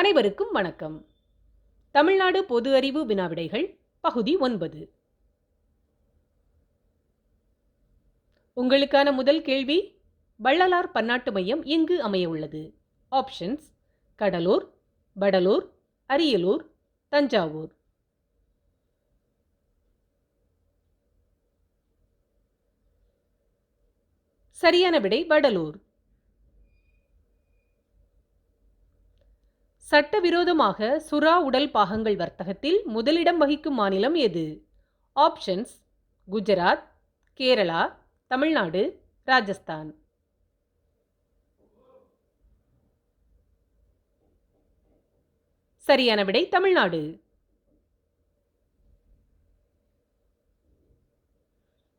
அனைவருக்கும் வணக்கம். தமிழ்நாடு பொது அறிவு வினாவிடைகள் பகுதி ஒன்பது. உங்களுக்கான முதல் கேள்வி வள்ளலார் பன்னாட்டு மையம் எங்கு அமைய உள்ளது ஆப்ஷன்ஸ் கடலூர் வடலூர் அரியலூர் தஞ்சாவூர். சரியான விடை வடலூர். சட்டவிரோதமாக சுறா உடல் பாகங்கள் வர்த்தகத்தில் முதலிடம் வகிக்கும் மாநிலம் எது? ஆப்ஷன்ஸ் குஜராத் கேரளா தமிழ்நாடு ராஜஸ்தான். சரியான விடை தமிழ்நாடு.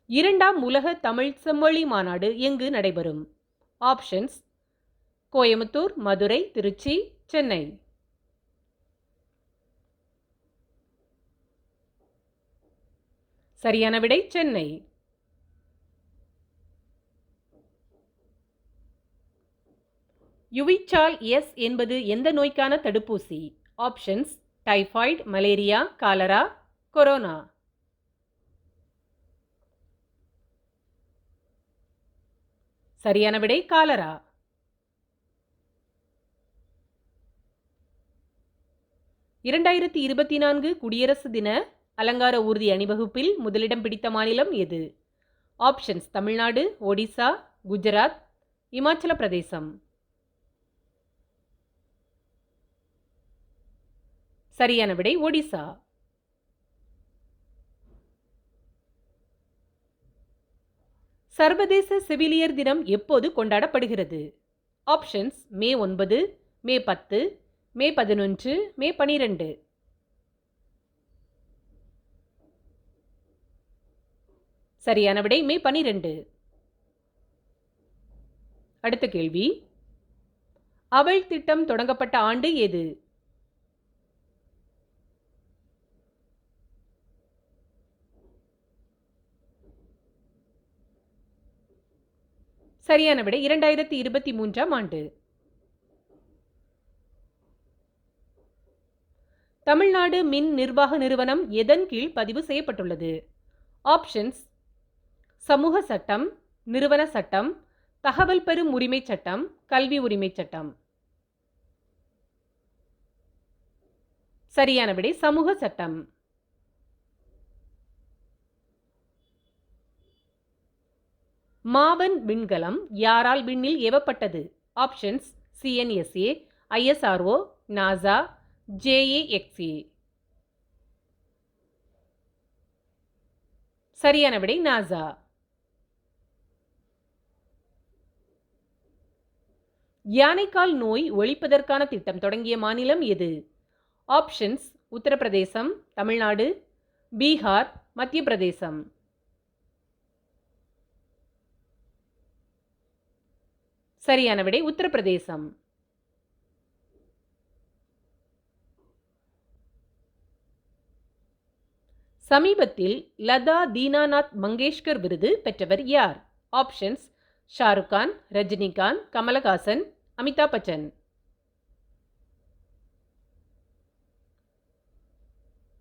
இரண்டாம் உலக தமிழ் செம்மொழி மாநாடு எங்கு நடைபெறும்? ஆப்ஷன்ஸ் கோயமுத்தூர் மதுரை திருச்சி சென்னை. சரியான விடை சென்னை. யுவிச்சால் எஸ் என்பது எந்த நோய்க்கான தடுப்பூசி? Options typhoid malaria cholera corona. சரியான விடை காலரா. இரண்டாயிரத்தி இருபத்தி நான்கு குடியரசு தின அலங்கார ஊர்தி அணிவகுப்பில் முதலிடம் பிடித்த மாநிலம் எது? ஆப்ஷன்ஸ் தமிழ்நாடு ஒடிசா குஜராத் இமாச்சல பிரதேசம். சரியான விடை ஒடிசா. சர்வதேச செவிலியர் தினம் எப்போது கொண்டாடப்படுகிறது? ஆப்ஷன்ஸ் மே ஒன்பது மே பத்து மே பதினொன்று மே பனிரெண்டு. சரியான விடை மே பனிரெண்டு. அடுத்த கேள்வி. அவள் திட்டம் தொடங்கப்பட்ட ஆண்டு எது? சரியான விடை இரண்டாயிரத்தி இருபத்தி மூன்றாம் ஆண்டு. தமிழ்நாடு மின் நிர்வாக நிறுவனம் எதன் கீழ் பதிவு செய்யப்பட்டுள்ளது? ஆப்ஷன்ஸ் சமூக சட்டம் நிறுவன சட்டம் தகவல் பெறும் உரிமை சட்டம் கல்வி உரிமை சட்டம். சரியான விடை சமூக சட்டம். மாவன் விண்கலம் யாரால் விண்ணில் ஏவப்பட்டது? Options CNSA ISRO NASA JAXA. சரியான விடை நாசா. யானைக்கால் நோய் ஒழிப்பதற்கான திட்டம் தொடங்கிய மாநிலம் எது? ஆப்ஷன்ஸ் உத்தரப்பிரதேசம் தமிழ்நாடு பீகார் மத்திய பிரதேசம் சரியான விடை உத்தரப்பிரதேசம். சமீபத்தில் லதா தீனாநாத் மங்கேஷ்கர் விருது பெற்றவர் யார்? ஆப்ஷன்ஸ் ஷாருக்கான் ரஜினிகாந்த் கமலஹாசன் அமிதாப் பச்சன்.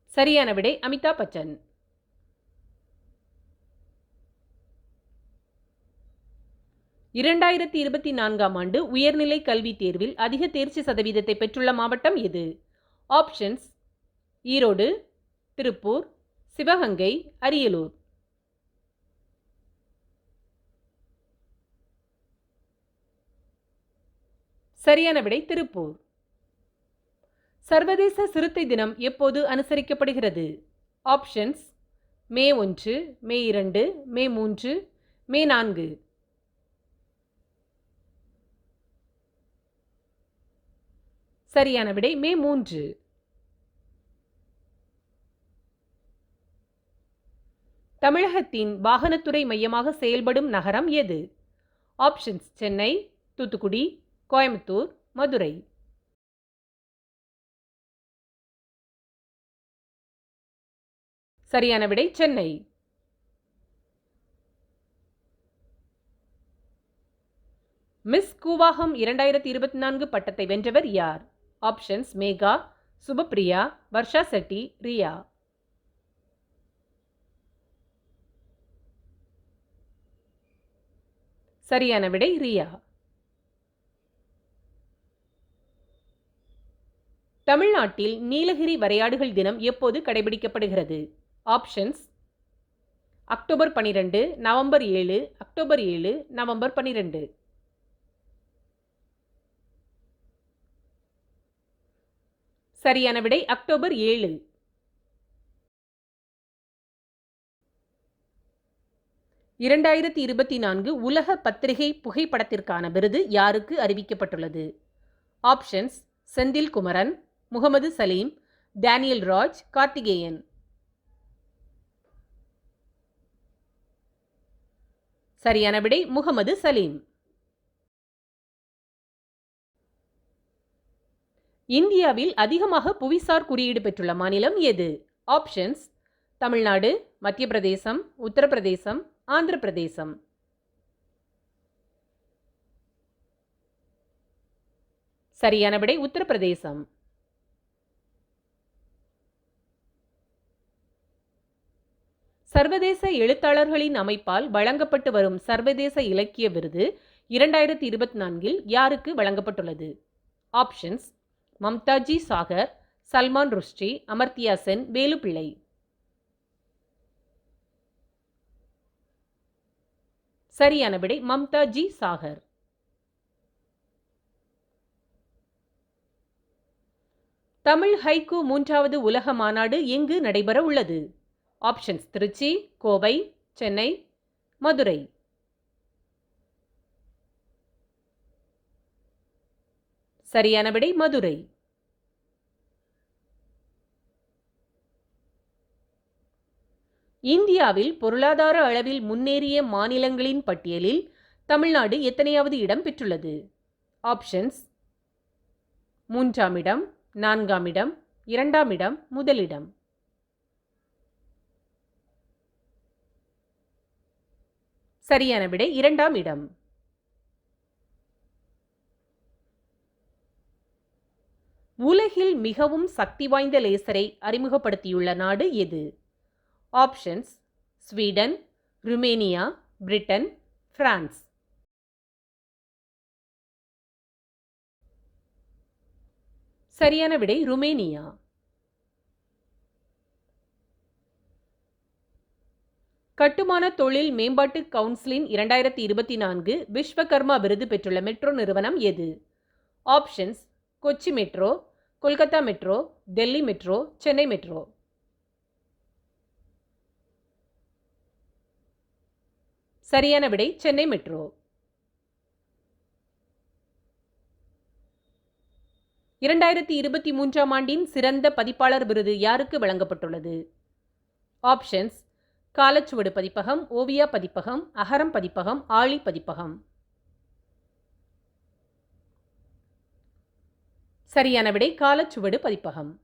சரியான விடை அமிதாப் பச்சன். இரண்டாயிரத்தி இருபத்தி நான்காம் ஆண்டு உயர்நிலை கல்வி தேர்வில் அதிக தேர்ச்சி சதவீதத்தை பெற்றுள்ள மாவட்டம் எது? ஆப்ஷன்ஸ் ஈரோடு திருப்பூர் சிவகங்கை அரியலூர். சரியான விடை திருப்பூர். சர்வதேச சிறுத்தை தினம் எப்போது அனுசரிக்கப்படுகிறது? ஆப்ஷன்ஸ் மே ஒன்று மே இரண்டு மே மூன்று மே நான்கு. சரியான விடை மே மூன்று. தமிழகத்தின் வாகனத்துறை மையமாக செயல்படும் நகரம் எது? ஆப்ஷன்ஸ் சென்னை தூத்துக்குடி கோயம்புத்தூர் மதுரை. சரியான விடை சென்னை. மிஸ் கூவாகம் இரண்டாயிரத்தி இருபத்தி நான்கு பட்டத்தை வென்றவர் யார்? ஆப்ஷன்ஸ் மேகா சுபப்ரியா வர்ஷா செட்டி ரியா. சரியான விடை ரியா. தமிழ்நாட்டில் நீலகிரி வரையாடுகள் தினம் எப்போது கடைபிடிக்கப்படுகிறது? ஆப்ஷன்ஸ். அக்டோபர் பனிரெண்டு நவம்பர் ஏழு அக்டோபர் ஏழு நவம்பர் பனிரெண்டு. சரியான விடை அக்டோபர் ஏழு. இரண்டாயிரத்தி இருபத்தி நான்கு உலக பத்திரிகை புகைப்படத்திற்கான விருது யாருக்கு அறிவிக்கப்பட்டுள்ளது? ஆப்ஷன்ஸ். செந்தில் குமரன் முகமது சலீம் டேனியல் ராஜ் கார்த்திகேயன். சரியான விடை முகமது சலீம். இந்தியாவில் அதிகமாக புவிசார் குறியீடு பெற்றுள்ள மாநிலம் எது? ஆப்ஷன்ஸ் தமிழ்நாடு மத்திய பிரதேசம் உத்தரப்பிரதேசம் ஆந்திர பிரதேசம் சரியான விடை உத்தரப்பிரதேசம். சர்வதேச எழுத்தாளர்களின் அமைப்பால் வழங்கப்பட்டு வரும் சர்வதேச இலக்கிய விருது இரண்டாயிரத்தி இருபத்தி நான்கில் யாருக்கு வழங்கப்பட்டுள்ளது? ஆப்ஷன்ஸ் மம்தாஜி சாகர் சல்மான் ருஷ்டி அமர்த்தியா சென் வேலுப்பிள்ளை. சரியான விடை மம்தாஜி சாகர். தமிழ் ஹைக்கூ மூன்றாவது உலக மாநாடு எங்கு நடைபெற உள்ளது? ஆப்ஷன்ஸ் திருச்சி கோவை சென்னை மதுரை சரியான விடை மதுரை. இந்தியாவில் பொருளாதார அளவில் முன்னேறிய மாநிலங்களின் பட்டியலில் தமிழ்நாடு எத்தனையாவது இடம் பெற்றுள்ளது? ஆப்ஷன்ஸ் மூன்றாம் இடம் நான்காம் இடம் இரண்டாம் இடம் முதலிடம். சரியான விடை இரண்டாம் இடம். உலகில் மிகவும் சக்தி வாய்ந்த லேசரை அறிமுகப்படுத்தியுள்ள நாடு எது? Options Sweden Romania Britain France. சரியான விடை ருமேனியா. கட்டுமான தொழில் மேம்பாட்டு கவுன்சிலின் இரண்டாயிரத்தி இருபத்தி நான்கு விஸ்வகர்மா விருது பெற்றுள்ள மெட்ரோ நிறுவனம் எது? Options Kochi metro Kolkata metro Delhi metro Chennai metro. சரியான விடை சென்னை மெட்ரோ. இரண்டாயிரத்தி இருபத்தி மூன்றாம் ஆண்டின் சிறந்த பதிப்பாளர் விருது யாருக்கு வழங்கப்பட்டுள்ளது? ஆப்ஷன்ஸ் காலச்சுவடு பதிப்பகம் ஓவியா பதிப்பகம் அகரம் பதிப்பகம் ஆழி பதிப்பகம். சரியான விடை காலச்சுவடு பதிப்பகம்.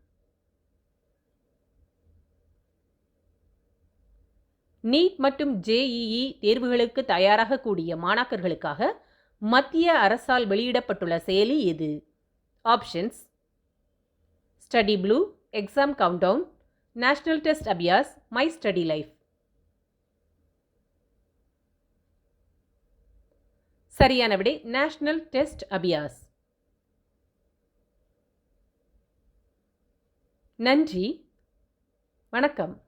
நீட் மற்றும் ஜேஇஇ தேர்வுகளுக்கு தயாராக கூடிய மாணாக்கர்களுக்காக மத்திய அரசால் வெளியிடப்பட்டுள்ள செயலி எது? Options. Study blue exam countdown national test Abhyas my study life. சரியான விடை நேஷனல் டெஸ்ட் அபியாஸ். நன்றி. வணக்கம்.